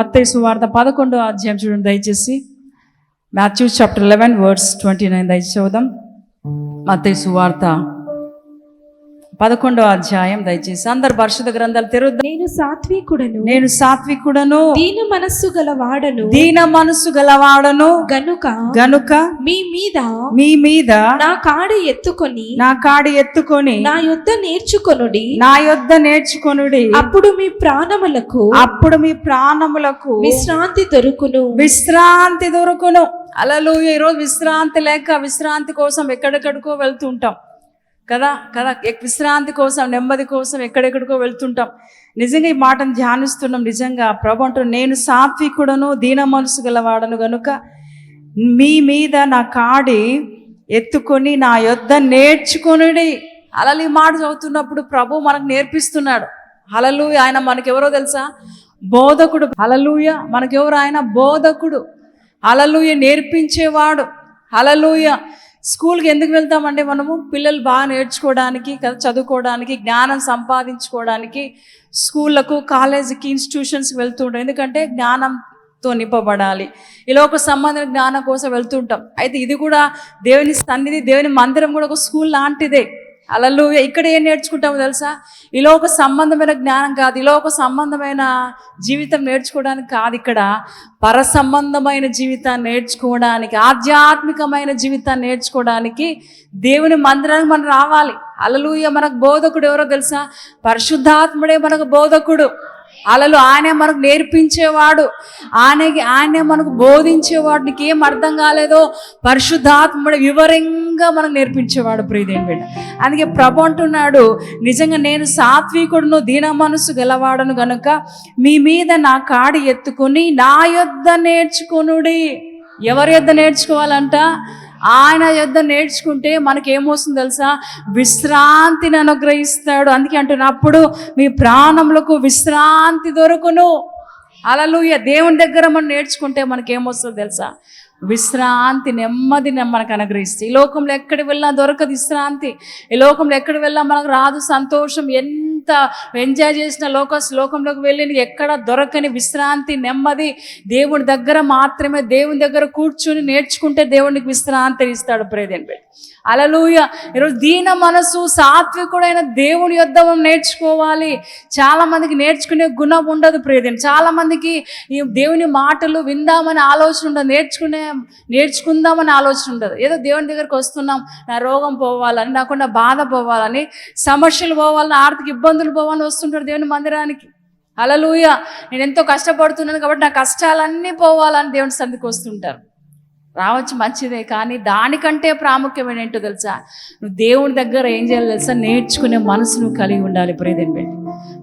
మత్తయి సువార్త పదకొండో అధ్యాయం చూడండి దయచేసి. Matthew's chapter eleven words twenty nine దయచేసి చదువుదాం. మత్తయి సువార్త పదకొండో అధ్యాయం దయచేసి అందరు పరిశుద్ధ గ్రంథాలు తెరుద్దాం. నేను సాత్వికుడను. నేను సాత్వికుడను. దీన మనస్సు గలవాడను. దీన మనసు గలవాడను. గనుక గనుక మీ మీద మీ మీద నా కాడ ఎత్తుకొని నా కాడి ఎత్తుకొని నా యొద్ద నేర్చుకొనుడి. నా యొద్ద నేర్చుకొనుడి. అప్పుడు మీ ప్రాణములకు అప్పుడు మీ ప్రాణములకు విశ్రాంతి దొరుకును. విశ్రాంతి దొరుకును. అలలు ఈరోజు విశ్రాంతి లేక విశ్రాంతి కోసం ఎక్కడెక్కడికో వెళ్తుంటాం. కదా కదా. విశ్రాంతి కోసం నెమ్మది కోసం ఎక్కడెక్కడికో వెళ్తుంటాం. నిజంగా ఈ మాటను ధ్యానిస్తున్నాం నిజంగా. ప్రభు అంటూ నేను సాత్వికుడను దీన మనసు గలవాడను గనుక మీ మీద నా కాడి ఎత్తుకొని నా యొద్ద నేర్చుకొని అలలు ఈ మాట చదువుతున్నప్పుడు ప్రభు మనకు నేర్పిస్తున్నాడు. హలలు ఆయన మనకెవరో తెలుసా? బోధకుడు. హలలుయ మనకెవరు? ఆయన బోధకుడు. హలలుయ నేర్పించేవాడు. హలలుయ స్కూల్కి ఎందుకు వెళ్తామంటే మనము? పిల్లలు బాగా నేర్చుకోవడానికి కదా చదువుకోవడానికి జ్ఞానం సంపాదించుకోవడానికి స్కూళ్ళకు కాలేజీకి ఇన్స్టిట్యూషన్స్కి వెళ్తుంటాం ఎందుకంటే జ్ఞానంతో నింపబడాలి. ఇలా ఒక సంబంధం జ్ఞానం కోసం వెళ్తుంటాం అయితే ఇది కూడా దేవుని సన్నిధి దేవుని మందిరం కూడా ఒక స్కూల్ లాంటిదే. అలలు ఇక్కడ ఏం నేర్చుకుంటామో తెలుసా? ఇలా ఒక సంబంధమైన జ్ఞానం కాదు. ఇలా ఒక సంబంధమైన జీవితం నేర్చుకోవడానికి కాదు ఇక్కడ. పర సంబంధమైన జీవితాన్ని నేర్చుకోవడానికి ఆధ్యాత్మికమైన జీవితాన్ని నేర్చుకోవడానికి దేవుని మందిరానికి మనం రావాలి. అలలుయ మనకు బోధకుడు ఎవరో తెలుసా? పరిశుద్ధాత్ముడే మనకు బోధకుడు. అలలు ఆయనే మనకు నేర్పించేవాడు. ఆయనకి ఆయనే మనకు బోధించేవాడు. నీకు ఏం అర్థం కాలేదో పరిశుద్ధాత్ముడు వివరంగా మనకు నేర్పించేవాడు ప్రియదేని బిడ్డ. అందుకే ప్రభు అంటున్నాడు నిజంగా నేను సాత్వికుడును దీన మనసు గలవాడను గనుక మీ మీద నా కాడి ఎత్తుకొని నా యొద్ద నేర్చుకునుడి. ఎవరి యొద్ద నేర్చుకోవాలంట? ఆయన యొద్ నేర్చుకుంటే మనకేమొస్తుంది తెలుసా? విశ్రాంతిని అనుగ్రహిస్తాడు. అందుకే అంటున్నప్పుడు మీ ప్రాణములకు విశ్రాంతి దొరుకును. అలలుయ దేవుని దగ్గర మనం నేర్చుకుంటే మనకేమొస్తుంది తెలుసా? విశ్రాంతి నెమ్మది మనకు అనుగ్రహిస్తుంది ఈ లోకంలో ఎక్కడికి వెళ్ళినా దొరకదు విశ్రాంతి. ఈ లోకంలో ఎక్కడికి వెళ్ళినా మనకు రాదు సంతోషం. ఎంత ఎంజాయ్ చేసిన లోకస్ లోకంలోకి వెళ్ళి ఎక్కడ దొరకని విశ్రాంతి నెమ్మది. దేవుని దగ్గర మాత్రమే దేవుని దగ్గర కూర్చుని నేర్చుకుంటే దేవునికి విశ్రాంతి ఇస్తాడు ప్రేదేని పెట్టి అలలుయ ఈరోజు దీన మనసు సాత్వికుడైన దేవుని యొద్ద నేర్చుకోవాలి. చాలా మందికి నేర్చుకునే గుణం ఉండదు ప్రియదేని. చాలా మందికి ఈ దేవుని మాటలు విందామని ఆలోచన ఉండదు. నేర్చుకునే నేర్చుకుందామని ఆలోచన ఉండదు. ఏదో దేవుని దగ్గరికి వస్తున్నాం నా రోగం పోవాలని నాకున్న బాధ పోవాలని సమస్యలు పోవాలని ఆర్థిక ఇబ్బందులు పోవాలని వస్తుంటారు దేవుని మందిరానికి. అలలుయ నేను ఎంతో కష్టపడుతున్నాను కాబట్టి నా కష్టాలన్నీ పోవాలని దేవుని సందికి వస్తుంటారు. రావచ్చు మంచిదే కానీ దానికంటే ప్రాముఖ్యమైన ఏంటో తెలుసా? నువ్వు దేవుని దగ్గర ఏం చేయాలి తెలుసా? నేర్చుకునే మనసును కలిగి ఉండాలి ప్రేదేని పెట్టి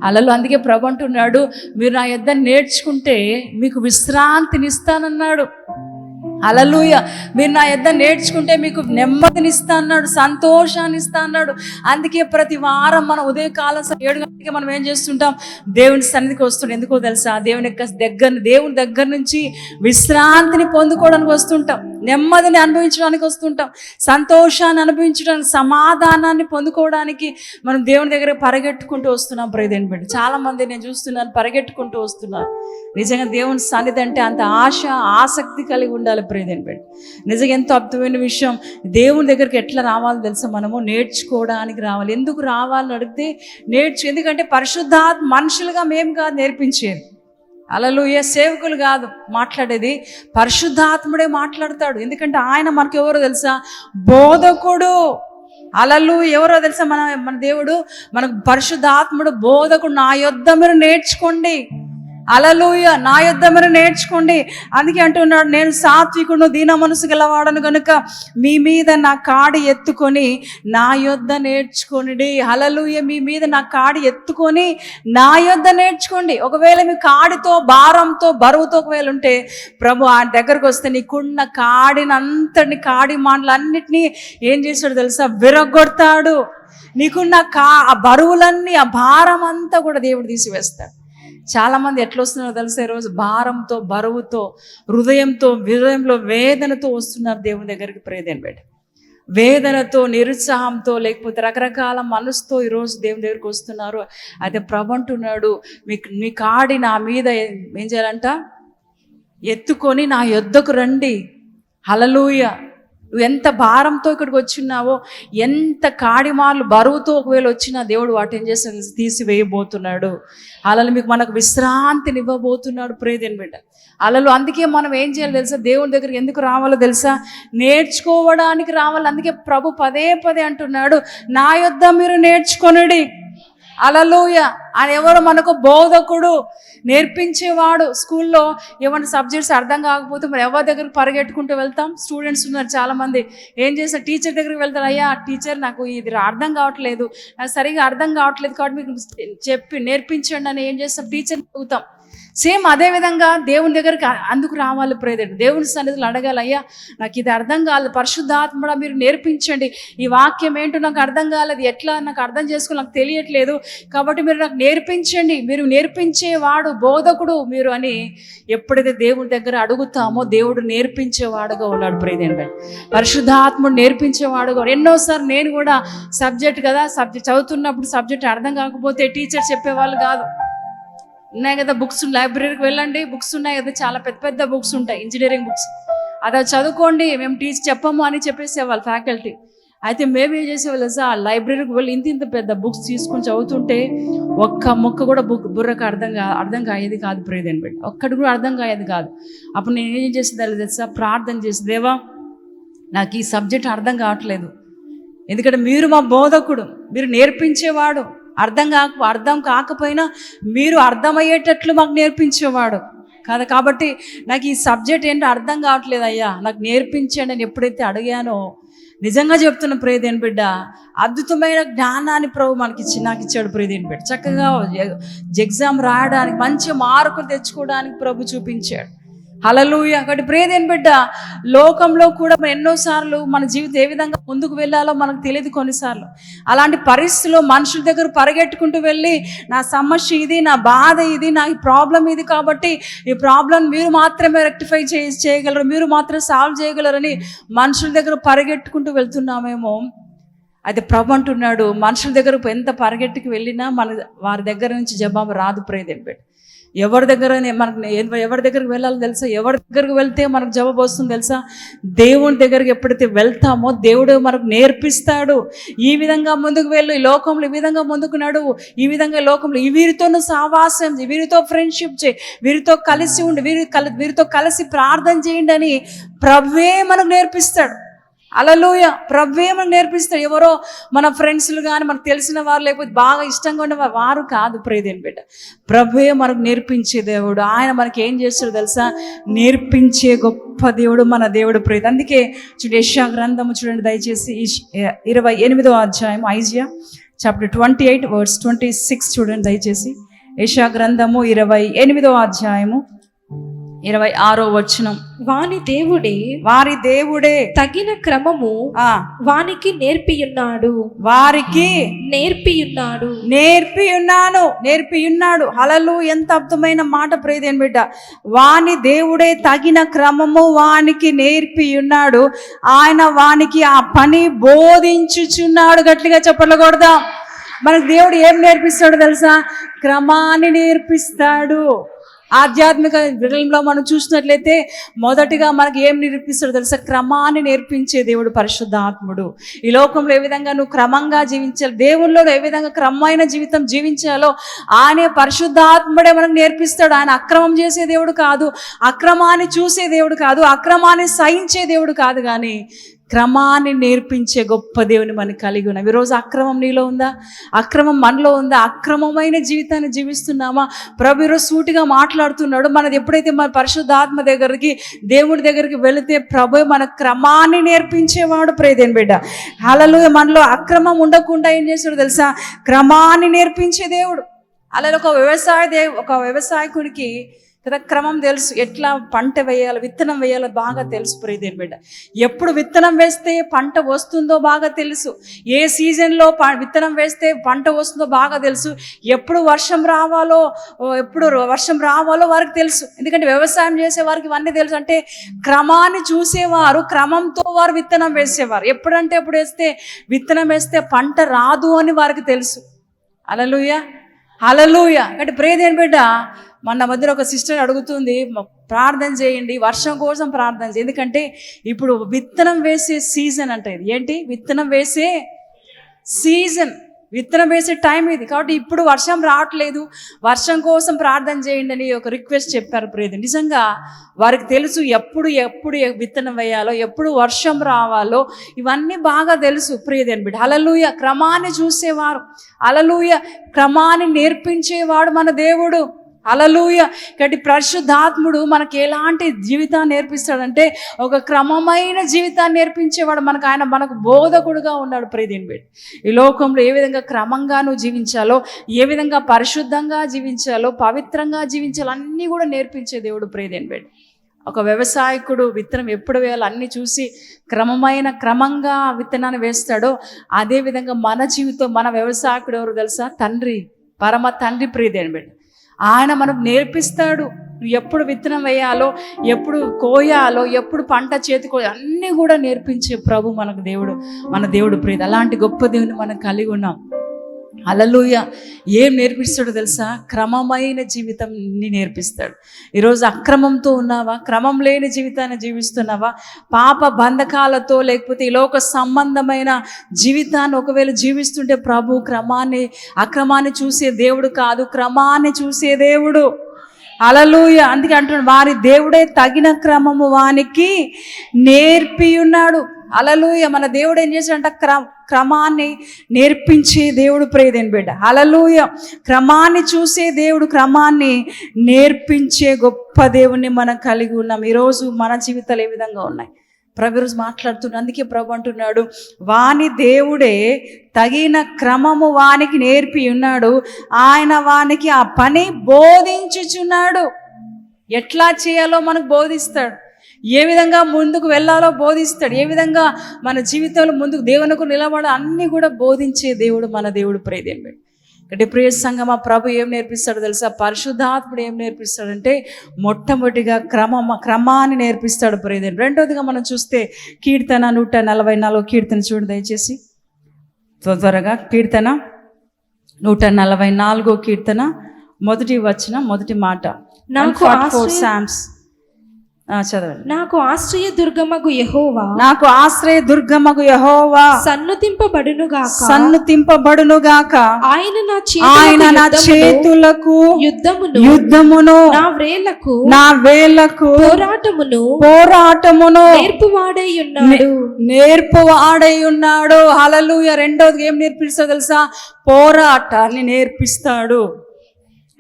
అలలు అందుకే ప్రభు అంటున్నాడు మీరు నా యొద్ద నేర్చుకుంటే మీకు విశ్రాంతిని ఇస్తానన్నాడు అలలుయ మీరు నా యొద్ నేర్చుకుంటే మీకు నెమ్మదిని ఇస్తా అన్నాడు సంతోషాన్ని ఇస్తా అన్నాడు. అందుకే ప్రతి వారం మనం ఉదయకాలం కాలం ఏడు గంటలకి మనం ఏం చేస్తుంటాం? దేవుని సన్నిధికి వస్తుంటాం. ఎందుకో తెలుసా? దేవుని యొక్క దగ్గర దేవుని దగ్గర నుంచి విశ్రాంతిని పొందుకోవడానికి వస్తుంటాం. నెమ్మదిని అనుభవించడానికి వస్తుంటాం. సంతోషాన్ని అనుభవించడానికి సమాధానాన్ని పొందుకోవడానికి మనం దేవుని దగ్గర పరిగెట్టుకుంటూ వస్తున్నాం ప్రేదేని బిడ్డ. చాలా మంది నేను చూస్తున్నాను పరిగెట్టుకుంటూ వస్తున్నారు. నిజంగా దేవుని సన్నిధి అంటే అంత ఆశ ఆసక్తి కలిగి ఉండాలి ప్రేదేని బెడ్ నిజంగా ఎంతో అద్భుతమైన విషయం. దేవుని దగ్గరికి ఎట్లా రావాలో తెలుసా మనము? నేర్చుకోవడానికి రావాలి. ఎందుకు రావాలని అడిగితే నేర్చు ఎందుకంటే పరిశుద్ధాత్మ మనుషులుగా మేము కాదు నేర్పించేది. అలలు ఏ సేవకులు కాదు మాట్లాడేది. పరిశుద్ధాత్ముడే మాట్లాడతాడు. ఎందుకంటే ఆయన మనకు ఎవరో తెలుసా? బోధకుడు. అలలు ఎవరో తెలుసా మన మన దేవుడు? మనకు పరిశుద్ధాత్ముడు బోధకుడు. నా యొద్ద మీరు నేర్చుకోండి. అలలోయ నా యుద్ధమని నేర్చుకోండి. అందుకే అంటున్నాడు నేను సాత్వికుడు దీన మనసు గలవాడను కనుక మీ మీద నా కాడి ఎత్తుకొని నా యొద్ద నేర్చుకొనిడి. అలలుయ మీ మీద నా కాడి ఎత్తుకొని నా యొద్ద నేర్చుకోండి. ఒకవేళ మీ కాడితో భారంతో బరువుతో ఒకవేళ ఉంటే ప్రభు ఆ దగ్గరకు వస్తే నీకున్న కాడినంతటిని కాడి మాటలన్నిటినీ ఏం చేశాడు తెలుసా? విరగొడతాడు నీకున్న కా ఆ బరువులన్నీ ఆ భారం అంతా కూడా దేవుడు తీసివేస్తాడు. చాలామంది ఎట్లా వస్తున్నారో తెలుసా ఈరోజు? భారంతో బరువుతో హృదయంతో హృదయంలో వేదనతో వస్తున్నారు దేవుని దగ్గరికి ప్రేదేని పెట్టి వేదనతో నిరుత్సాహంతో లేకపోతే రకరకాల మనసుతో ఈరోజు దేవుని దగ్గరికి వస్తున్నారు. అయితే ప్రభు అంటున్నాడు మీకు మీ కాడి నా మీద ఏం చేయాలంట? ఎత్తుకొని నా యొద్దకు రండి. హలలుయ నువ్వు ఎంత భారంతో ఇక్కడికి వచ్చినావో ఎంత కాడిమార్లు బరువుతో ఒకవేళ వచ్చినా దేవుడు వాటి ఏం చేస్తాడు తీసివేయబోతున్నాడు. అలలు మీకు మనకు విశ్రాంతిని ఇవ్వబోతున్నాడు ప్రేదేని బిడ్డ. అలలు అందుకే మనం ఏం చేయాలి తెలుసా? దేవుని దగ్గరికి ఎందుకు రావాలో తెలుసా? నేర్చుకోవడానికి రావాలి. అందుకే ప్రభు పదే పదే అంటున్నాడు నా యొద్ద మీరు నేర్చుకొనుడి. అలలోయ ఆయన ఎవరు? మనకు బోధకుడు. నేర్పించేవాడు స్కూల్లో. ఏమైనా సబ్జెక్ట్స్ అర్థం కాకపోతే మరి ఎవరి దగ్గర పరిగెట్టుకుంటూ వెళ్తాం? స్టూడెంట్స్ ఉన్నారు చాలామంది. ఏం చేస్తారు? టీచర్ దగ్గరికి వెళ్తారు. అయ్యా టీచర్ నాకు ఇది అర్థం కావట్లేదు. నాకు సరిగా అర్థం కావట్లేదు కాబట్టి మీకు చెప్పి నేర్పించండి అని ఏం చేస్తాం? టీచర్ని అడుగుతాం. సేమ్ అదే విధంగా దేవుని దగ్గరికి అందుకు రావాలి ప్రేదేడు దేవుని సన్నిధిలో అడగాలి అయ్యా నాకు ఇది అర్థం కాలేదు. పరిశుద్ధాత్మడ మీరు నేర్పించండి. ఈ వాక్యం ఏంటో నాకు అర్థం కాలేదు. ఎట్లా నాకు అర్థం చేసుకో నాకు తెలియట్లేదు. కాబట్టి మీరు నాకు నేర్పించండి. మీరు నేర్పించేవాడు బోధకుడు మీరు అని ఎప్పుడైతే దేవుడి దగ్గర అడుగుతామో దేవుడు నేర్పించేవాడుగా ఉన్నాడు ప్రేదేండి పరిశుద్ధాత్ముడు నేర్పించేవాడుగా ఎన్నోసార్లు నేను కూడా సబ్జెక్ట్ కదా సబ్జెక్ట్ చదువుతున్నప్పుడు సబ్జెక్ట్ అర్థం కాకపోతే టీచర్ చెప్పేవాళ్ళు కాదు. ఉన్నాయి కదా బుక్స్ లైబ్రరీకి వెళ్ళండి. బుక్స్ ఉన్నాయి కదా. చాలా పెద్ద పెద్ద బుక్స్ ఉంటాయి. ఇంజనీరింగ్ బుక్స్ అది చదువుకోండి. మేము టీచర్ చెప్పము అని చెప్పేసేవాళ్ళు ఫ్యాకల్టీ అయితే మేము ఏం చేసేవాళ్ళు సార్ ఆ లైబ్రరీకి వెళ్ళి ఇంత ఇంత పెద్ద బుక్స్ తీసుకొని చదువుతుంటే ఒక్క మొక్క కూడా బుక్ బుర్రకు అర్థం కా అర్థం కాయేది కాదు ప్రేదని పెట్టి. ఒక్కటి కూడా అర్థం కాయేది కాదు. అప్పుడు నేను ఏం చేసేదాన్ని తెలుసా? ప్రార్థన చేసి దేవా నాకు ఈ సబ్జెక్ట్ అర్థం కావట్లేదు. ఎందుకంటే మీరు మా బోధకుడు. మీరు నేర్పించేవాడు. అర్థం కాక అర్థం కాకపోయినా మీరు అర్థమయ్యేటట్లు మాకు నేర్పించేవాడు. కాదు కాబట్టి నాకు ఈ సబ్జెక్ట్ ఏంటో అర్థం కావట్లేదు అయ్యా. నాకు నేర్పించండి అని ఎప్పుడైతే అడిగానో నిజంగా చెప్తున్న ప్రియదేని బిడ్డ అద్భుతమైన జ్ఞానాన్ని ప్రభు మనకి ఇచ్చి నాకు ఇచ్చాడు ప్రియదేని బిడ్డ. చక్కగా ఎగ్జామ్ రాయడానికి మంచి మార్కులు తెచ్చుకోవడానికి ప్రభు చూపించాడు. హలలుయ కాబట్టి ప్రేదేని బిడ్డ? లోకంలో కూడా మనం ఎన్నోసార్లు మన జీవితం ఏ విధంగా ముందుకు వెళ్ళాలో మనకు తెలియదు కొన్నిసార్లు. అలాంటి పరిస్థితుల్లో మనుషుల దగ్గర పరిగెట్టుకుంటూ వెళ్ళి నా సమస్య ఇది నా బాధ ఇది నా ఈ ప్రాబ్లం ఇది కాబట్టి ఈ ప్రాబ్లం మీరు మాత్రమే రెక్టిఫై చే చేయగలరు మీరు మాత్రం సాల్వ్ చేయగలరని మనుషుల దగ్గర పరిగెట్టుకుంటూ వెళ్తున్నామేమో. అయితే ప్రభు అంటున్నాడు మనుషుల దగ్గర ఎంత పరిగెట్టుకు వెళ్ళినా మన వారి దగ్గర నుంచి జవాబు రాదు ప్రేదేని బిడ్డ. ఎవరి దగ్గర మనకు ఎవరి దగ్గరికి వెళ్ళాలో తెలుసా? ఎవరి దగ్గరికి వెళ్తే మనకు జవాబు వస్తుంది తెలుసా? దేవుని దగ్గరికి ఎప్పుడైతే వెళ్తామో దేవుడు మనకు నేర్పిస్తాడు. ఈ విధంగా ముందుకు వెళ్ళు ఈ లోకంలో ఈ విధంగా ముందుకు నడువు ఈ విధంగా లోకంలో ఈ వీరితోనూ సావాసం చేయి, వీరితో ఫ్రెండ్షిప్ చేయి వీరితో కలిసి ఉండి వీరి కల వీరితో కలిసి ప్రార్థన చేయండి అని ప్రభువే మనకు నేర్పిస్తాడు. అలలోయ. ప్రభువే మనకు నేర్పిస్తాడు? ఎవరో మన ఫ్రెండ్స్లు కానీ మనకు తెలిసిన వారు లేకపోతే బాగా ఇష్టంగా ఉండే వారు- కాదు ప్రేదేని బిడ్డ. ప్రవ్వే మనకు నేర్పించే దేవుడు? ఆయన మనకి ఏం చేస్తాడు తెలుసా? నేర్పించే గొప్ప దేవుడు మన దేవుడు ప్రేత అందుకే చూడు యశా గ్రంథము చూడండి దయచేసి ఇరవై ఎనిమిదో అధ్యాయం Isaiah chapter twenty eight words twenty six చూడండి దయచేసి. యశా గ్రంథము ఇరవై ఎనిమిదో అధ్యాయము ఇరవై ఆరో వచనం. వాని దేవుడే వారి దేవుడే తగిన క్రమము ఆ. వానికి నేర్పియున్నాడు. వారికి నేర్పియున్నాడు. నేర్పి ఉన్నాను నేర్పి ఉన్నాడు హలలు ఎంత అర్థమైన మాట ప్రేదేని బిడ్డ. వాని దేవుడే తగిన క్రమము వానికి నేర్పి ఉన్నాడు ఆయన వానికి ఆ పని బోధించుచున్నాడు. గట్టిగా చెప్పలకూడదాం మనకు దేవుడు ఏం నేర్పిస్తాడు తెలుసా? క్రమాన్ని నేర్పిస్తాడు. ఆధ్యాత్మిక విడలంలో మనం చూసినట్లయితే మొదటిగా మనకి ఏం నేర్పిస్తాడు తెలుసా? క్రమాన్ని నేర్పించే దేవుడు పరిశుద్ధాత్ముడు. ఈ లోకంలో ఏ విధంగా నువ్వు క్రమంగా జీవించాలి దేవుల్లో ఏ విధంగా క్రమమైన జీవితం జీవించాలో ఆయన పరిశుద్ధాత్ముడే మనకు నేర్పిస్తాడు. ఆయన అక్రమం చేసే దేవుడు కాదు అక్రమాన్ని చూసే దేవుడు కాదు అక్రమాన్ని సహించే దేవుడు కాదు కానీ క్రమాన్ని నేర్పించే గొప్ప దేవుని మనకి కలిగి ఉన్నాం. ఈరోజు అక్రమం నీలో ఉందా? అక్రమం మనలో ఉందా? అక్రమమైన జీవితాన్ని జీవిస్తున్నామా? ప్రభు ఈరోజు సూటిగా మాట్లాడుతున్నాడు. మనది ఎప్పుడైతే మన పరిశుద్ధాత్మ దగ్గరికి దేవుడి దగ్గరికి వెళితే ప్రభు మన క్రమాన్ని నేర్పించేవాడు. ప్రేదేని బిడ్డ. అలలు మనలో అక్రమం ఉండకుండా ఏం చేస్తాడు తెలుసా? క్రమాన్ని నేర్పించే దేవుడు. అలా ఒక వ్యవసాయ దేవు ఒక వ్యవసాయకుడికి కదా క్రమం తెలుసు. ఎట్లా పంట వేయాలి విత్తనం వేయాలో బాగా తెలుసు ప్రియదేని బిడ్డ. ఎప్పుడు విత్తనం వేస్తే పంట వస్తుందో బాగా తెలుసు. ఏ సీజన్లో ప విత్తనం వేస్తే పంట వస్తుందో బాగా తెలుసు. ఎప్పుడు వర్షం రావాలో ఎప్పుడు వర్షం రావాలో వారికి తెలుసు. ఎందుకంటే వ్యవసాయం చేసే వారికి ఇవన్నీ తెలుసు. అంటే క్రమాన్ని చూసేవారు క్రమంతో వారు విత్తనం వేసేవారు. ఎప్పుడంటే ఎప్పుడు వేస్తే విత్తనం వేస్తే పంట రాదు అని వారికి తెలుసు. అలలుయ అలలుయ అంటే ప్రేదేని బిడ్డ మన మధ్యలో ఒక సిస్టర్ అడుగుతుంది ప్రార్థన చేయండి వర్షం కోసం ప్రార్థన చేయండి. ఎందుకంటే ఇప్పుడు విత్తనం వేసే సీజన్ అంటే ఇది. ఏంటి? విత్తనం వేసే సీజన్. విత్తనం వేసే టైం ఇది. కాబట్టి ఇప్పుడు వర్షం రావట్లేదు వర్షం కోసం ప్రార్థన చేయండి అని ఒక రిక్వెస్ట్ చెప్పారు ప్రేది నిజంగా వారికి తెలుసు ఎప్పుడు ఎప్పుడు విత్తనం వేయాలో ఎప్పుడు వర్షం రావాలో. ఇవన్నీ బాగా తెలుసు ప్రియది అని బిడ్డ. అలలుయ క్రమాన్ని చూసేవారు. అలలుయ క్రమాన్ని నేర్పించేవాడు మన దేవుడు. అలలుయ కాబట్టి పరిశుద్ధాత్ముడు మనకి ఎలాంటి జీవితాన్ని నేర్పిస్తాడంటే ఒక క్రమమైన జీవితాన్ని నేర్పించేవాడు మనకు ఆయన మనకు బోధకుడుగా ఉన్నాడు ప్రియదిన్ బిడ్ ఈ లోకంలో ఏ విధంగా క్రమంగా నువ్వు జీవించాలో ఏ విధంగా పరిశుద్ధంగా జీవించాలో పవిత్రంగా జీవించాలో అన్నీ కూడా నేర్పించే దేవుడు ప్రియదిన్ బిడ్ ఒక వ్యవసాయకుడు విత్తనం ఎప్పుడు వేయాలో అన్ని చూసి క్రమమైన క్రమంగా విత్తనాన్ని వేస్తాడో అదేవిధంగా మన జీవితం మన వ్యవసాయకుడు ఎవరు తెలుసా? తండ్రి పరమ తండ్రి ప్రియదేని బిడ్డ ఆయన మనకు నేర్పిస్తాడు. నువ్వు ఎప్పుడు విత్తనం వేయాలో ఎప్పుడు కోయాలో ఎప్పుడు పంట చేతికో అన్నీ కూడా నేర్పించే ప్రభు మనకు దేవుడు మన దేవుడు ప్రీతి అలాంటి గొప్ప దేవుని మనం కలిగి ఉన్నాం. అలలుయ ఏం నేర్పిస్తాడో తెలుసా? క్రమమైన జీవితంని నేర్పిస్తాడు. ఈరోజు అక్రమంతో ఉన్నావా? క్రమం లేని జీవితాన్ని జీవిస్తున్నావా? పాప బంధకాలతో లేకపోతే ఈ ఒక సంబంధమైన జీవితాన్ని ఒకవేళ జీవిస్తుంటే ప్రభు క్రమాన్ని అక్రమాన్ని చూసే దేవుడు కాదు. క్రమాన్ని చూసే దేవుడు. అలలుయ అందుకే అంటున్నాడు వారి దేవుడే తగిన క్రమము వానికి నేర్పి ఉన్నాడు అలలుయ మన దేవుడు ఏం చేశాడంట? క్రమ క్రమాన్ని నేర్పించే దేవుడు ప్రేదేని బిడ్డ. అలలుయ క్రమాన్ని చూసే దేవుడు క్రమాన్ని నేర్పించే గొప్ప దేవుణ్ణి మనం కలిగి ఉన్నాం. ఈరోజు మన జీవితాలు ఏ విధంగా ఉన్నాయి? ప్రభు ఈరోజు మాట్లాడుతున్నాడు అందుకే ప్రభు అంటున్నాడు వాని దేవుడే తగిన క్రమము వానికి నేర్పి ఉన్నాడు. ఆయన వానికి ఆ పని బోధించుచున్నాడు. ఎట్లా చేయాలో మనకు బోధిస్తాడు. ఏ విధంగా ముందుకు వెళ్ళాలో బోధిస్తాడు. ఏ విధంగా మన జీవితంలో ముందుకు దేవునికి నిలబడ అన్నీ కూడా బోధించే దేవుడు మన దేవుడు ప్రేదేవుడు అంటే ప్రియ సంగమ ప్రభు ఏం నేర్పిస్తాడో తెలుసా? పరిశుద్ధాత్ముడు ఏం నేర్పిస్తాడంటే మొట్టమొదటిగా క్రమ క్రమాన్ని నేర్పిస్తాడు ప్రియదేవుడు. రెండోదిగా మనం చూస్తే కీర్తన నూట నలభై నాలుగు కీర్తన చూడండి దయచేసి. త్వ- త్వరగా కీర్తన నూట నలభై నాలుగో కీర్తన మొదటి వచ్చిన మొదటి మాట. నాకు ఫోర్ ఆ, చదవండి. నాకు ఆశ్రయ దుర్గమగు యెహోవా. నాకు ఆశ్రయ దుర్గమగు యహోవా. సన్నుతింపబడునుగాక. సన్నుతింపబడును గాక ఆయన నా ఆయన నా చేతులకు యుద్ధమును యుద్ధమును నా వ్రేళ్ళకు నా వేళ్ళకు పోరాటమును పోరాటమును నేర్పువాడై ఉన్నాడు నేర్పు వాడై ఉన్నాడు హలలుయ రెండోది ఏం నేర్పిస్తాడు తెలుసా? పోరాటాన్ని నేర్పిస్తాడు.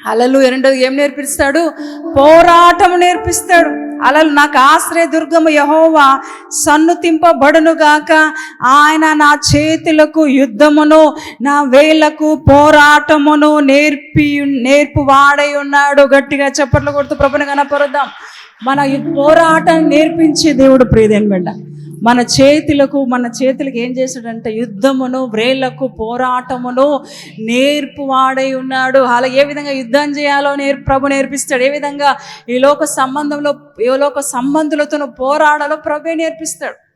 అలలు రెండోది ఏం నేర్పిస్తాడు? పోరాటం నేర్పిస్తాడు. అలలు నాకు ఆశ్రయ దుర్గము యహోవా సన్నుతింపబడునుగాక ఆయన నా చేతులకు యుద్ధమును నా వేలకు పోరాటమును నేర్పి నేర్పు వాడై ఉన్నాడు గట్టిగా చప్పట్లు కొడుతూ ప్రభుని కనపరుద్దాం మన పోరాటం నేర్పించే దేవుడు ప్రియదేని బిడ్డ. మన చేతులకు మన చేతులకు ఏం చేశాడంటే యుద్ధమును వ్రేళ్ళకు పోరాటమును నేర్పు వాడై ఉన్నాడు. అలా ఏ విధంగా యుద్ధం చేయాలో నేర్పు ప్రభు నేర్పిస్తాడు. ఏ విధంగా ఈ లోక సంబంధంలో ఈ లోక సంబంధులతో పోరాడాలో ప్రభు నేర్పిస్తాడు.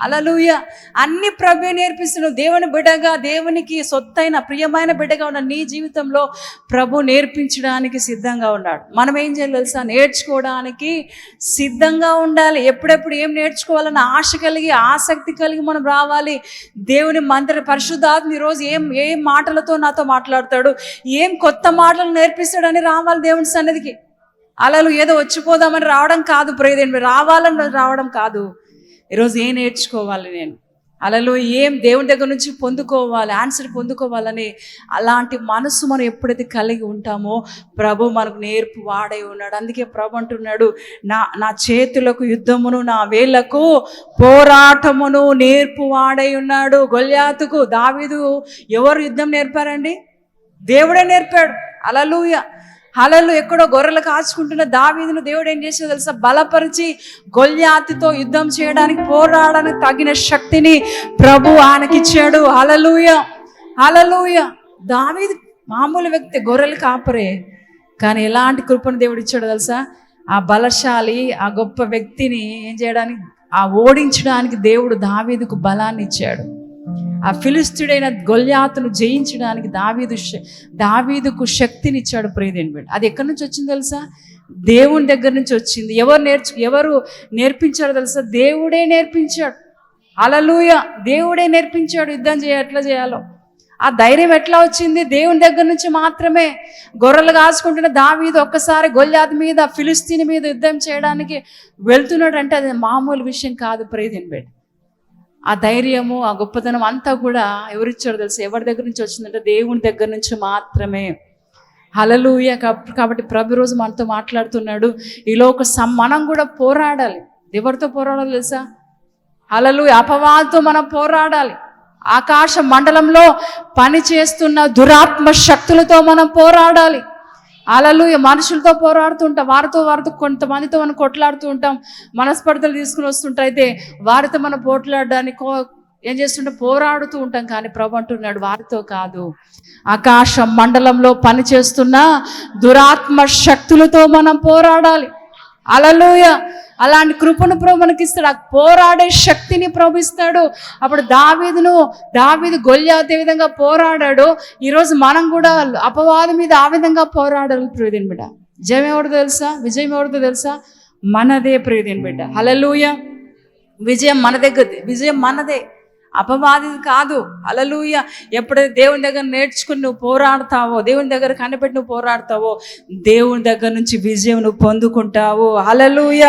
అలలుయ అన్ని ప్రభు నేర్పిస్తున్నాడు దేవుని బిడ్డగా దేవునికి సొత్తైన ప్రియమైన బిడ్డగా ఉన్న నీ జీవితంలో ప్రభు నేర్పించడానికి సిద్ధంగా ఉన్నాడు. మనం ఏం చేయాలి తెలుసా? నేర్చుకోవడానికి సిద్ధంగా ఉండాలి. ఎప్పుడెప్పుడు ఏం నేర్చుకోవాలన్న ఆశ కలిగి ఆసక్తి కలిగి మనం రావాలి. దేవుని మందిర పరిశుద్ధాత్మ ఈరోజు ఏం ఏ మాటలతో నాతో మాట్లాడతాడు? ఏం కొత్త మాటలు నేర్పిస్తాడని రావాలి దేవుని సన్నిధికి? అలలు ఏదో వచ్చిపోదామని రావడం కాదు ప్రేదేంటి రావాలని రావడం కాదు. ఈరోజు ఏం నేర్చుకోవాలి నేను? అలలో ఏం దేవుని దగ్గర నుంచి పొందుకోవాలి ఆన్సర్ పొందుకోవాలని అలాంటి మనసు మనం ఎప్పుడైతే కలిగి ఉంటామో ప్రభు మనకు నేర్పు వాడై ఉన్నాడు. అందుకే ప్రభు అంటున్నాడు నా నా చేతులకు యుద్ధమును నా వేళ్ళకు పోరాటమును నేర్పు వాడై ఉన్నాడు. గొల్యాతుకు దావీదు ఎవరు యుద్ధం నేర్పారండి? దేవుడే నేర్పాడు. అలలుయ. హలలు ఎక్కడో గొర్రెలు కాచుకుంటున్న దావీదును దేవుడు ఏం చేసేదో తెలుసా? బలపరిచి గొల్యాతితో యుద్ధం చేయడానికి పోరాడడానికి తగిన శక్తిని ప్రభు ఆయనకిచ్చాడు హలలుయ హలలుయ దావీదు మామూలు వ్యక్తి గొర్రెలు కాపరే. కానీ ఎలాంటి కృపను దేవుడు ఇచ్చాడు తెలుసా? ఆ బలశాలి ఆ గొప్ప వ్యక్తిని ఏం చేయడానికి ఆ ఓడించడానికి దేవుడు దావీదుకు బలాన్ని ఇచ్చాడు. ఆ ఫిలిస్తుడైన గొల్యాతును జయించడానికి దావీదు దావీదుకు శక్తినిచ్చాడు ఇచ్చాడు బిడ్డ అది ఎక్కడి నుంచి వచ్చింది తెలుసా? దేవుని దగ్గర నుంచి వచ్చింది. ఎవరు నేర్చు ఎవరు నేర్పించారో తెలుసా? దేవుడే నేర్పించాడు. అలలుయ దేవుడే నేర్పించాడు. యుద్ధం చేయ ఎట్లా చేయాలో? ఆ ధైర్యం ఎట్లా వచ్చింది? దేవుని దగ్గర నుంచి మాత్రమే గొర్రెలు కాచుకుంటున్న దావీదు ఒక్కసారి గొల్యాది మీద ఫిలిస్తీన్ మీద యుద్ధం చేయడానికి వెళ్తున్నాడు అంటే అది మామూలు విషయం కాదు ప్రేదిన్ బిడ్డ ఆ ధైర్యము ఆ గొప్పతనం అంతా కూడా ఎవరిచ్చారో తెలుసు? ఎవరి దగ్గర నుంచి వచ్చిందంటే దేవుని దగ్గర నుంచి మాత్రమే. హలలుయ కాబట్టి ప్రభు రోజు మనతో మాట్లాడుతున్నాడు. ఈలో ఒక సం- మనం కూడా పోరాడాలి. ఎవరితో పోరాడాలి తెలుసా? హలలు అపవాదంతో మనం పోరాడాలి. ఆకాశ మండలంలో పని చేస్తున్న దురాత్మ శక్తులతో మనం పోరాడాలి. అలలు మనుషులతో పోరాడుతుంటాం వారితో వారితో కొంతమందితో మనం కొట్లాడుతూ ఉంటాం మనస్పర్ధలు తీసుకుని వస్తుంటైతే వారితో మనం పోట్లాడడానికి ఏం చేస్తుంటే పోరాడుతూ ఉంటాం. కానీ ప్రభు అంటున్నాడు వారితో కాదు. ఆకాశ మండలంలో పనిచేస్తున్న దురాత్మ శక్తులతో మనం పోరాడాలి. అలలోయ. అలాంటి కృపను ప్రభు మనకిస్తాడు. ఆ పోరాడే శక్తిని ప్రభుస్తాడు అప్పుడు దావీదును దావీదు గొల్యాత్ ఏ విధంగా పోరాడాడు ఈరోజు మనం కూడా అపవాదం మీద ఆ విధంగా పోరాడాలి ప్రియదిన్ బిడ్డ. జయం ఎవరిదో తెలుసా? విజయం ఎవరిదో తెలుసా? మనదే ప్రియదిన్ బిడ్డ. హలలుయ విజయం మన దగ్గర విజయం మనదే. అపవాది కాదు. అలలుయ ఎప్పుడైతే దేవుని దగ్గర నేర్చుకుని నువ్వు పోరాడతావో దేవుని దగ్గర కనిపెట్టి నువ్వు పోరాడతావో దేవుని దగ్గర నుంచి విజయం నువ్వు పొందుకుంటావు. అలలుయ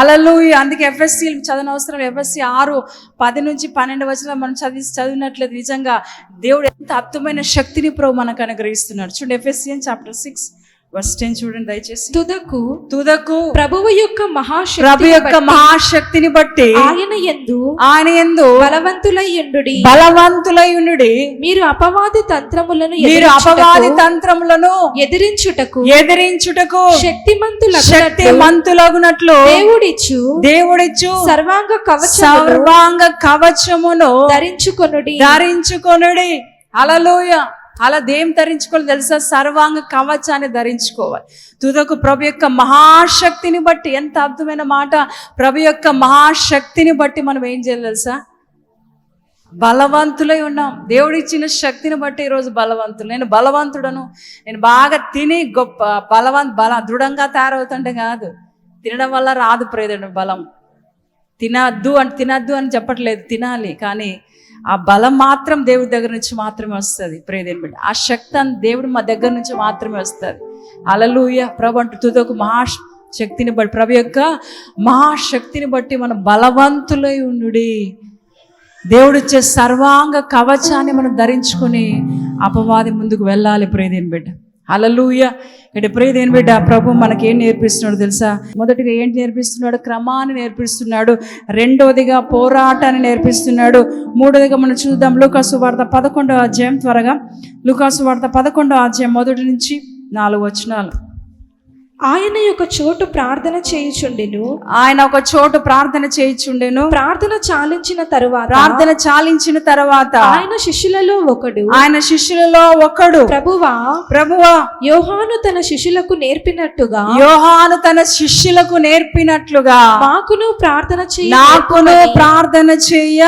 అలలుయ అందుకే ఎఫ్ఎస్సి చదవనవసరం ఎఫ్ఎస్సి ఆరు పది నుంచి పన్నెండు వచ్చిన మనం చదివి చదివినట్లేదు నిజంగా దేవుడు ఎంత అద్భుతమైన శక్తిని ప్రభు మనకు అనుగ్రహిస్తున్నాడు. చూడండి Ephesians chapter six verse ten చూడండి దయచేసి. తుదకు తుదకు ప్రభువు యొక్క మహాశక్తి ప్రభు యొక్క మహాశక్తిని బట్టి ఆయన ఎందు ఆయన ఎందు బలవంతులై ఉండుడి. బలవంతులై ఉండుడి. మీరు అపవాది తంత్రములను మీరు అపవాది తంత్రములను ఎదిరించుటకు ఎదిరించుటకు శక్తిమంతుల శక్తి మంతులగునట్లు దేవుడిచ్చు దేవుడిచ్చు సర్వాంగ కవచమును సర్వాంగ కవచమును ధరించుకొనుడి. ధరించుకొనుడి. అలలోయ అలా దేం ధరించుకోవాలి తెలుసా? సర్వాంగ కవచాన్ని ధరించుకోవాలి. తుదకు ప్రభు యొక్క మహాశక్తిని బట్టి ఎంత అద్భుతమైన మాట. ప్రభు యొక్క మహాశక్తిని బట్టి మనం ఏం చేయాలి తెలుసా? బలవంతులై ఉన్నాం. దేవుడు ఇచ్చిన శక్తిని బట్టి ఈరోజు బలవంతులు. నేను బలవంతుడను. నేను బాగా తిని గొప్ప బలవంత బల దృఢంగా తయారవుతుంటే కాదు. తినడం వల్ల రాదు ప్రేదడు బలం. తినద్దు అని తినద్దు అని చెప్పట్లేదు. తినాలి. కానీ ఆ బలం మాత్రం దేవుడి దగ్గర నుంచి మాత్రమే వస్తుంది. ప్రేదేని బిడ్డ ఆ శక్తి అంత దేవుడు మా దగ్గర నుంచి మాత్రమే వస్తుంది. అలలుయ ప్రభు అంటూ తుదకు మహా శక్తిని బట్టి ప్రభు యొక్క మహాశక్తిని బట్టి మనం బలవంతులై ఉండుడి. దేవుడు ఇచ్చే సర్వాంగ కవచాన్ని మనం ధరించుకొని అపవాది ముందుకు వెళ్ళాలి ప్రేదేని బిడ్డ. అలలుయ ఇక్కడ ప్రేదేని బిడ్డ? ప్రభు మనకేం నేర్పిస్తున్నాడు తెలుసా? మొదటిగా ఏంటి నేర్పిస్తున్నాడు? క్రమాన్ని నేర్పిస్తున్నాడు. రెండవదిగా పోరాటాన్ని నేర్పిస్తున్నాడు. మూడోదిగా మనం చూద్దాం లూకాసు వార్త పదకొండో అధ్యాయం త్వరగా. లూకాసు వార్త పదకొండో అధ్యాయం మొదటి నుంచి నాలుగు వచనాలు. ఆయన యొక్క చోటు ప్రార్థన చేయుచుండెను. ఆయన ఒక చోటు ప్రార్థన చేయిచుండెను. ప్రార్థన చాలించిన తరువాత ప్రార్థన చాలించిన తర్వాత ఆయన శిష్యులలో ఒకడు. ఆయన శిష్యులలో ఒకడు. ప్రభువా ప్రభువా యోహాను తన శిష్యులకు నేర్పినట్టుగా యోహాను తన శిష్యులకు నేర్పినట్లుగా మాకును ప్రార్థన చేయ నాకును ప్రార్థన చెయ్య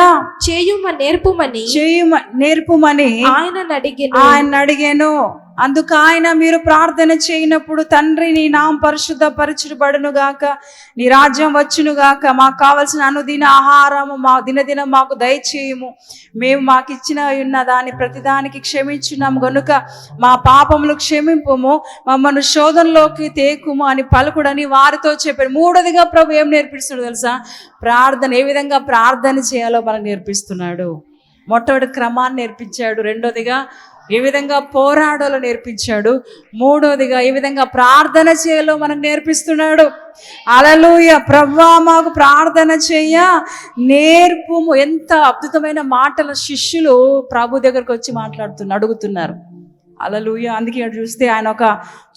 చేయుమ నేర్పుమని. చేయమ నేర్పుమని ఆయన అడిగిన ఆయన అడిగాను అందుకు ఆయన మీరు ప్రార్థన చేయనప్పుడు తండ్రి నీ నాం పరిశుద్ధ గాక నీ రాజ్యం వచ్చును గాక మాకు కావలసిన అనుదిన ఆహారము మా దినదినం మాకు దయచేయము. మేము మాకు ఇచ్చిన ఉన్న దాని ప్రతిదానికి క్షమించున్నాము. గనుక మా పాపములు క్షమింపుము మమ్మల్ని శోధనలోకి తేకుము అని పలుకుడని వారితో చెప్పాడు. మూడోదిగా ప్రభు ఏం నేర్పిస్తున్నాడు తెలుసా? ప్రార్థన ఏ విధంగా ప్రార్థన చేయాలో మనకు నేర్పిస్తున్నాడు. మొట్టమొదటి క్రమాన్ని నేర్పించాడు. రెండోదిగా ఏ విధంగా పోరాడాలో నేర్పించాడు. మూడోదిగా ఏ విధంగా ప్రార్థన చేయాలో మనకు నేర్పిస్తున్నాడు. అలలుయ ప్రవ్వా మాకు ప్రార్థన చేయ. నేర్పుము. ఎంత అద్భుతమైన మాటల శిష్యులు ప్రభు దగ్గరకు వచ్చి మాట్లాడుతున్నారు అడుగుతున్నారు. అలలుయ అందుకే ఇక్కడ చూస్తే ఆయన ఒక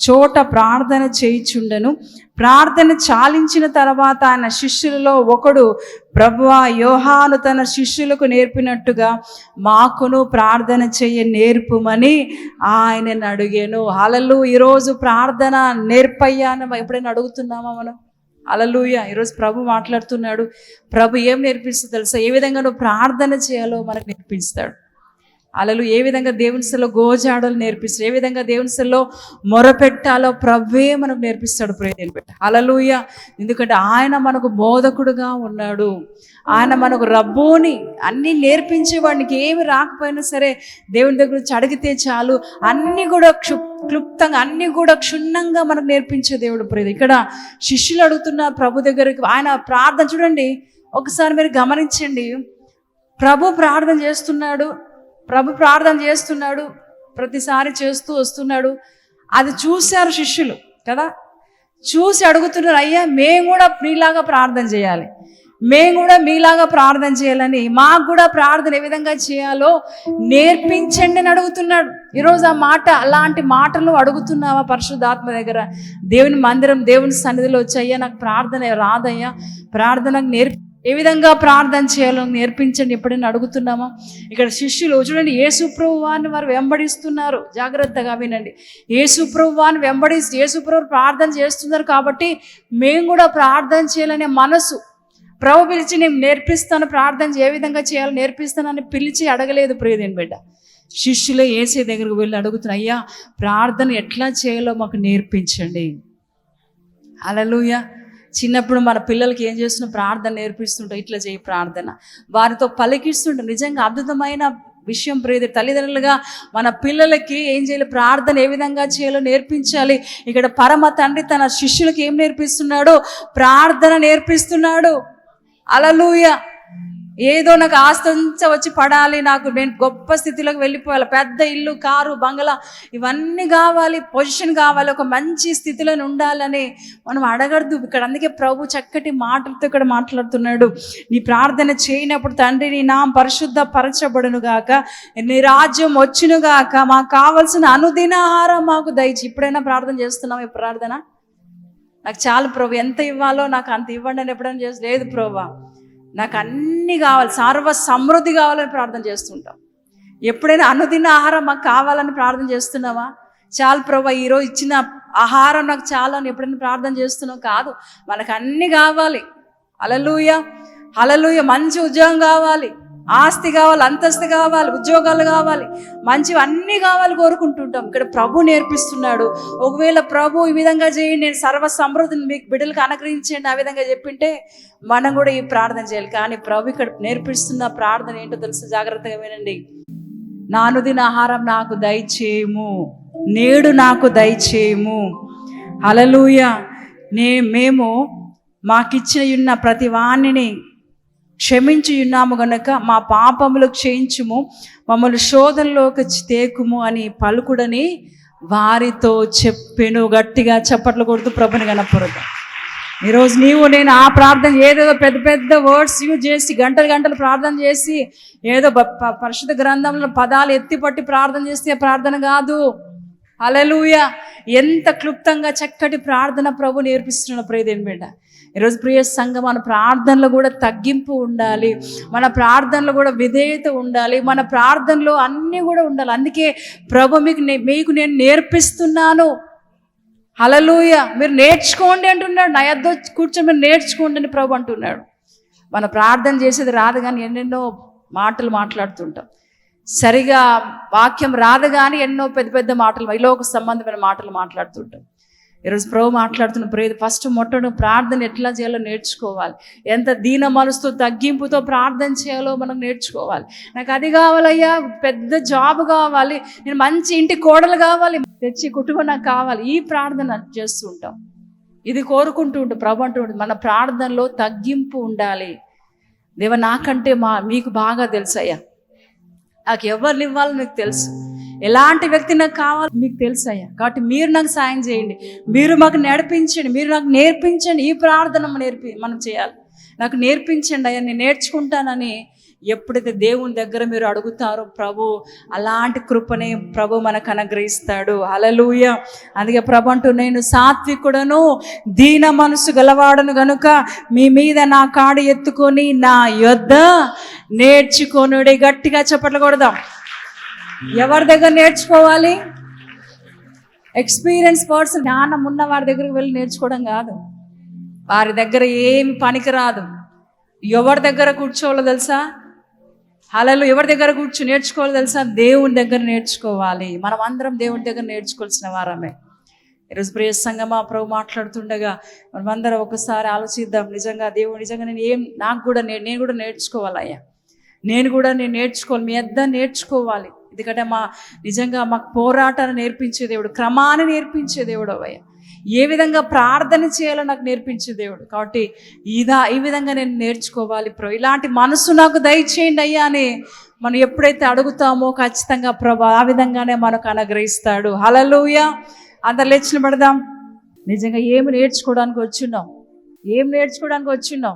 చోట ప్రార్థన చేయిచుండెను. ప్రార్థన చాలించిన తర్వాత ఆయన శిష్యులలో ఒకడు ప్రభు యోహాను తన శిష్యులకు నేర్పినట్టుగా మాకును ప్రార్థన చేయ నేర్పుమని ఆయనను అడిగాను. అలలు ఈరోజు ప్రార్థన నేర్పయ్యాను. ఎప్పుడైనా అడుగుతున్నామా మనం? అలలుయ ఈరోజు ప్రభు మాట్లాడుతున్నాడు. ప్రభు ఏం నేర్పిస్తుంది తెలుసా? ఏ విధంగా నువ్వు ప్రార్థన చేయాలో మనకు నేర్పిస్తాడు. అలలు ఏ విధంగా దేవుని సలో గోజాడలు నేర్పిస్తారు ఏ విధంగా దేవుని సలో మొరపెట్టాలో ప్రవ్వే మనకు నేర్పిస్తాడు ప్రేదేని అలలుయ ఎందుకంటే ఆయన మనకు బోధకుడుగా ఉన్నాడు. ఆయన మనకు రబ్బోని అన్నీ నేర్పించే వాడికి ఏమి రాకపోయినా సరే దేవుని దగ్గర నుంచి అడిగితే చాలు. అన్నీ కూడా క్షు క్లుప్తంగా అన్నీ కూడా క్షుణ్ణంగా మనకు నేర్పించే దేవుడు ప్రేద ఇక్కడ శిష్యులు అడుగుతున్న ప్రభు దగ్గరికి ఆయన ప్రార్థన చూడండి. ఒకసారి మీరు గమనించండి. ప్రభు ప్రార్థన చేస్తున్నాడు. ప్రభు ప్రార్థన చేస్తున్నాడు ప్రతిసారి చేస్తూ వస్తున్నాడు. అది చూశారు శిష్యులు కదా? చూసి అడుగుతున్నారు అయ్యా మేము కూడా మీలాగా ప్రార్థన చేయాలి. మేము కూడా మీలాగా ప్రార్థన చేయాలని. మాకు కూడా ప్రార్థన ఏ విధంగా చేయాలో నేర్పించండి అని అడుగుతున్నాడు. ఈరోజు ఆ మాట అలాంటి మాటలు అడుగుతున్నావా పరిశుద్ధాత్మ దగ్గర? దేవుని మందిరం దేవుని సన్నిధిలో వచ్చి అయ్యా నాకు ప్రార్థన రాదయ్యా. ప్రార్థనకు నేర్పి ఏ విధంగా ప్రార్థన చేయాలో నేర్పించండి. ఎప్పుడైనా అడుగుతున్నామా? ఇక్కడ శిష్యులు చూడండి యేసుప్రభు వారిని వారు వెంబడిస్తున్నారు. జాగ్రత్తగా వినండి. యేసుప్రభు వారిని వెంబడి యేసుప్రభు ప్రార్థన చేస్తున్నారు కాబట్టి మేము కూడా ప్రార్థన చేయాలనే మనసు. ప్రభు పిలిచి నేను నేర్పిస్తాను ప్రార్థన ఏ విధంగా చేయాలో నేర్పిస్తానని పిలిచి అడగలేదు ప్రియదేని బిడ్డ. శిష్యులే ఏసే దగ్గరకు వెళ్ళి అడుగుతున్నా అయ్యా ప్రార్థన ఎట్లా చేయాలో మాకు నేర్పించండి. అలలుయా చిన్నప్పుడు మన పిల్లలకి ఏం చేస్తున్న ప్రార్థన నేర్పిస్తుంటాం ఇట్లా చేయి ప్రార్థన. వారితో పలికిస్తుంటాం. నిజంగా అద్భుతమైన విషయం ప్రేది తల్లిదండ్రులుగా మన పిల్లలకి ఏం చేయాలి ప్రార్థన ఏ విధంగా చేయాలో నేర్పించాలి. ఇక్కడ పరమ తండ్రి తన శిష్యులకి ఏం నేర్పిస్తున్నాడో? ప్రార్థన నేర్పిస్తున్నాడు. అలలుయ ఏదో నాకు ఆస్తి వచ్చి పడాలి నాకు నేను గొప్ప స్థితిలోకి వెళ్ళిపోవాలి. పెద్ద ఇల్లు కారు బంగ్లా ఇవన్నీ కావాలి పొజిషన్ కావాలి ఒక మంచి స్థితిలో ఉండాలని మనం అడగద్దు. ఇక్కడ అందుకే ప్రభు చక్కటి మాటలతో ఇక్కడ మాట్లాడుతున్నాడు. నీ ప్రార్థన చేయనప్పుడు తండ్రి నీ నా పరిశుద్ధ పరచబడును గాక. నీ రాజ్యం వచ్చును గాక. మాకు కావలసిన అనుదిన ఆహారం మాకు దయచి ఇప్పుడైనా ప్రార్థన చేస్తున్నాం ఈ ప్రార్థన? నాకు చాలు ప్రభు. ఎంత ఇవ్వాలో నాకు అంత ఇవ్వండి అని ఎప్పుడైనా చేసి లేదు ప్రభా. నాకు అన్నీ కావాలి సర్వ సమృద్ధి కావాలని ప్రార్థన చేస్తుంటాం. ఎప్పుడైనా అనుదిన ఆహారం మాకు కావాలని ప్రార్థన చేస్తున్నావా? చాలు ప్రభా ఈరోజు ఇచ్చిన ఆహారం నాకు చాలా అని ఎప్పుడైనా ప్రార్థన చేస్తున్నావు? కాదు మనకు అన్నీ కావాలి. అలలుయ అలలుయ మంచి ఉద్యోగం కావాలి. ఆస్తి కావాలి అంతస్తు కావాలి ఉద్యోగాలు కావాలి మంచివి అన్నీ కావాలి కోరుకుంటుంటాం. ఇక్కడ ప్రభు నేర్పిస్తున్నాడు. ఒకవేళ ప్రభు ఈ విధంగా చేయండి నేను సర్వ సమృద్ధిని మీకు బిడ్డలకు అనుగ్రహించండి ఆ విధంగా చెప్పింటే మనం కూడా ఈ ప్రార్థన చేయాలి. కానీ ప్రభు ఇక్కడ నేర్పిస్తున్న ప్రార్థన ఏంటో తెలుసు? జాగ్రత్తగా వినండి. నానుదిన ఆహారం నాకు దయచేయము. నేడు నాకు దయచేయము. అలలుయ నే మేము మాకిచ్చిన ఉన్న ప్రతి వాణిని క్షమించి ఉన్నాము గనుక మా పాపములు క్షయించుము మమ్మల్ని శోధనలోకి తేకుము అని పలుకుడని వారితో చెప్పెను. గట్టిగా చప్పట్లు కొడుతూ ప్రభుని కనపడదు ఈరోజు నీవు నేను ఆ ప్రార్థన ఏదో పెద్ద పెద్ద వర్డ్స్ యూజ్ చేసి గంటలు గంటలు ప్రార్థన చేసి ఏదో ప- పరిశుద్ధ గ్రంథంలో పదాలు ఎత్తిపట్టి ప్రార్థన చేస్తే ప్రార్థన కాదు. అలలుయ ఎంత క్లుప్తంగా చక్కటి ప్రార్థన ప్రభు నేర్పిస్తున్న ప్రియదేని బిడ్డ. ఈరోజు ప్రియ సంఘం మన ప్రార్థనలో కూడా తగ్గింపు ఉండాలి. మన ప్రార్థనలో కూడా విధేయత ఉండాలి. మన ప్రార్థనలో అన్నీ కూడా ఉండాలి. అందుకే ప్రభు మీకు నే- మీకు నేను నేర్పిస్తున్నాను. హలలుయ మీరు నేర్చుకోండి అంటున్నాడు. నా యొద్ద కూర్చొని మీరు నేర్చుకోండి అని ప్రభు అంటున్నాడు. మన ప్రార్థన చేసేది రాదు కానీ ఎన్నెన్నో మాటలు మాట్లాడుతుంటాం. సరిగా వాక్యం రాదు కానీ ఎన్నో పెద్ద పెద్ద మాటలు ఇలోక సంబంధమైన మాటలు మాట్లాడుతుంటాం. ఈరోజు ప్రభు మాట్లాడుతున్న ప్రేద ఫస్ట్ మొట్టను ప్రార్థన ఎట్లా చేయాలో నేర్చుకోవాలి. ఎంత దీన మనసుతో తగ్గింపుతో ప్రార్థన చేయాలో మనం నేర్చుకోవాలి. నాకు అది కావాలయ్యా పెద్ద జాబ్ కావాలి నేను మంచి ఇంటి కోడలు కావాలి తెచ్చి కుటుంబం నాకు కావాలి. ఈ ప్రార్థన చేస్తూ ఉంటాం. ఇది కోరుకుంటూ ఉంటాం. ప్రభు అంటూ ఉంటుంది మన ప్రార్థనలో తగ్గింపు ఉండాలి. దేవ నాకంటే మా మీకు బాగా తెలుసయ్యా. నాకు ఎవరిని ఇవ్వాలో మీకు తెలుసు. ఎలాంటి వ్యక్తి నాకు కావాలో మీకు తెలుసు అయ్యా. కాబట్టి మీరు నాకు సాయం చేయండి. మీరు మాకు నడిపించండి మీరు నాకు నేర్పించండి. ఈ ప్రార్థన నేర్పి మనం చేయాలి. నాకు నేర్పించండి అయ్యా. నేను నేర్చుకుంటానని ఎప్పుడైతే దేవుని దగ్గర మీరు అడుగుతారో ప్రభు అలాంటి కృపనే ప్రభు మనకు అనుగ్రహిస్తాడు. అలలుయ అందుకే ప్రభు అంటూ నేను సాత్వికుడను దీన మనసు గలవాడను గనుక మీ మీద నా కాడు ఎత్తుకొని నా యొద్ద నేర్చుకొనుడి. గట్టిగా చెప్పట్లు కొడదాం. ఎవరి దగ్గర నేర్చుకోవాలి? ఎక్స్పీరియన్స్ పర్సన్ జ్ఞానం ఉన్న వారి దగ్గరికి వెళ్ళి నేర్చుకోవడం కాదు. వారి దగ్గర ఏమి పనికిరాదు. ఎవరి దగ్గర కూర్చోవాలో తెలుసా? హలలు ఎవరి దగ్గర కూర్చో నేర్చుకోవాలి తెలుసా? దేవుని దగ్గర నేర్చుకోవాలి. మనం అందరం దేవుని దగ్గర నేర్చుకోవాల్సిన వారమే. ఈరోజు ప్రియ సంగమా ప్రభు మాట్లాడుతుండగా మనమందరం ఒకసారి ఆలోచిద్దాం. నిజంగా దేవుడు నిజంగా నేను ఏం నాకు కూడా నేను నేను కూడా నేర్చుకోవాలయ్యా. నేను కూడా నేను నేర్చుకోవాలి. మీ అద్ద నేర్చుకోవాలి. ఎందుకంటే మా నిజంగా మాకు పోరాటాన్ని నేర్పించే దేవుడు క్రమాన్ని నేర్పించే దేవుడు అయ్యా ఏ విధంగా ప్రార్థన చేయాలో నాకు నేర్పించే దేవుడు. కాబట్టి ఇదా ఈ విధంగా నేను నేర్చుకోవాలి ప్రభు ఇలాంటి మనసు నాకు దయచేయండి అయ్యా అని మనం ఎప్పుడైతే అడుగుతామో ఖచ్చితంగా ప్రభు ఆ విధంగానే మనకు అనుగ్రహిస్తాడు. హలలుయ అందరు లేచిన పడదాం. నిజంగా ఏమి నేర్చుకోవడానికి వచ్చున్నాం ఏం నేర్చుకోవడానికి వచ్చున్నాం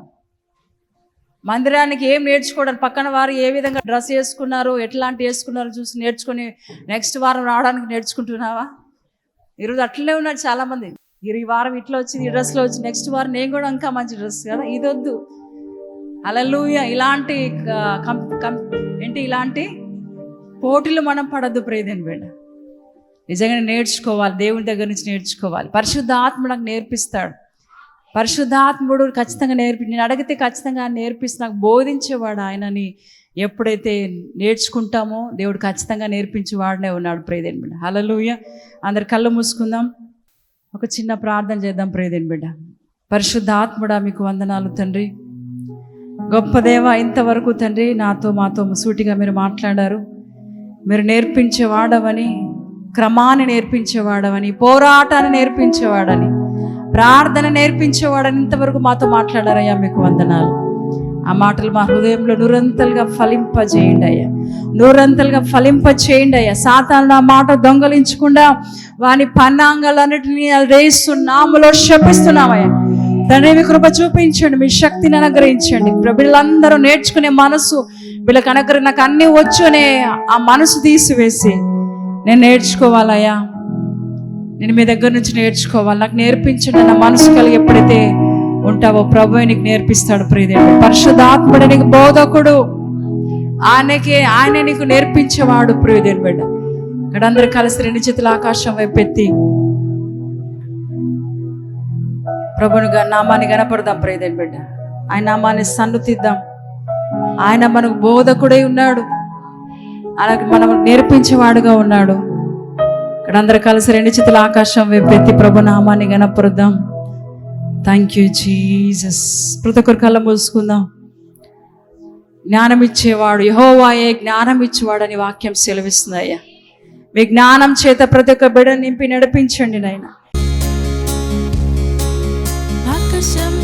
మందిరానికి ఏం నేర్చుకోవడానికి? పక్కన వారు ఏ విధంగా డ్రెస్ వేసుకున్నారు ఎట్లాంటి వేసుకున్నారో చూసి నేర్చుకొని నెక్స్ట్ వారం రావడానికి నేర్చుకుంటున్నావా? ఈరోజు అట్లనే ఉన్నారు చాలామంది. ఈ వారం ఇట్లా వచ్చింది ఈ డ్రెస్లో వచ్చి నెక్స్ట్ వారం నేను కూడా ఇంకా మంచి డ్రెస్ కదా ఇది వద్దు అలలుయ ఇలాంటి కం- ఏంటి ఇలాంటి పోటీలు మనం పడద్దు ప్రేదని బిడ్డ. నిజంగా నేర్చుకోవాలి దేవుని దగ్గర నుంచి నేర్చుకోవాలి. పరిశుద్ధాత్మ నాకు నేర్పిస్తాడు. పరిశుద్ధాత్ముడు ఖచ్చితంగా నేర్పి నేను అడిగితే ఖచ్చితంగా నేర్పిస్తే నాకు బోధించేవాడు ఆయనని. ఎప్పుడైతే నేర్చుకుంటామో దేవుడు ఖచ్చితంగా నేర్పించేవాడనే ఉన్నాడు ప్రేదేని బిడ్డ. హలలుయ అందరు కళ్ళు మూసుకుందాం. ఒక చిన్న ప్రార్థన చేద్దాం ప్రేదేని బిడ్డ. పరిశుద్ధాత్ముడా మీకు వందనాలు తండ్రి. గొప్ప దేవ ఇంతవరకు తండ్రి నాతో మాతో సూటిగా మీరు మాట్లాడారు. మీరు నేర్పించేవాడవని క్రమాన్ని నేర్పించేవాడవని పోరాటాన్ని నేర్పించేవాడని ప్రార్థన నేర్పించేవాడని ఇంతవరకు మాతో మాట్లాడారయ్యా మీకు వందనాలు. ఆ మాటలు మా హృదయంలో నూరంతలుగా ఫలింపజేయండి అయ్యా. నూరంతలుగా ఫలింపచేయండి అయ్యా. సాతాను ఆ మాట దొంగలించకుండా వాని పన్నాంగాలన్నిటినీ రేస్తున్నాములో శపిస్తున్నామయ్యా తండ్రి మీ కృప చూపించండి. మీ శక్తిని అనుగ్రహించండి. వీళ్ళందరూ నేర్చుకునే మనసు వీళ్ళకి అనుగ్రహం నాకు అన్నీ వచ్చు అనే ఆ మనసు తీసివేసి నేను నేర్చుకోవాలయ్యా. నేను మీ దగ్గర నుంచి నేర్చుకోవాలి. నాకు నేర్పించండి నా మనసు కలిగి ఎప్పుడైతే ఉంటావో ప్రభు నీకు నేర్పిస్తాడు ప్రియదేవుడు పరిశుధాత్ముడు నీకు బోధకుడు. ఆయనకే ఆయన నీకు నేర్పించేవాడు ప్రియదేవుడు బిడ్డ. ఇక్కడ అందరు కలిసి రెండు చేతుల ఆకాశం వైపు ఎత్తి. ప్రభునుగా నామాన్ని కనపడదాం ప్రియదేవుడు బిడ్డ. ఆయన నామాన్ని సన్నుతిద్దాం. ఆయన మనకు బోధకుడై ఉన్నాడు. అలాగే మనం నేర్పించేవాడుగా ఉన్నాడు. ఇక్కడ అందరు కలిసి రెండు చేతుల ఆకాశం వైపు ఎత్తి ప్రభు నామాన్ని గనపరుద్దాం థ్యాంక్ యూ జీసస్ ప్రతి ఒక్కరు కళ్ళ మూసుకుందాం. జ్ఞానం ఇచ్చేవాడు యహోవాయే జ్ఞానం ఇచ్చేవాడని వాక్యం సెలవిస్తుందయ్యా మీ జ్ఞానం చేత ప్రతి ఒక్క బిడ నింపి నడిపించండి నాయన. ఆకాశం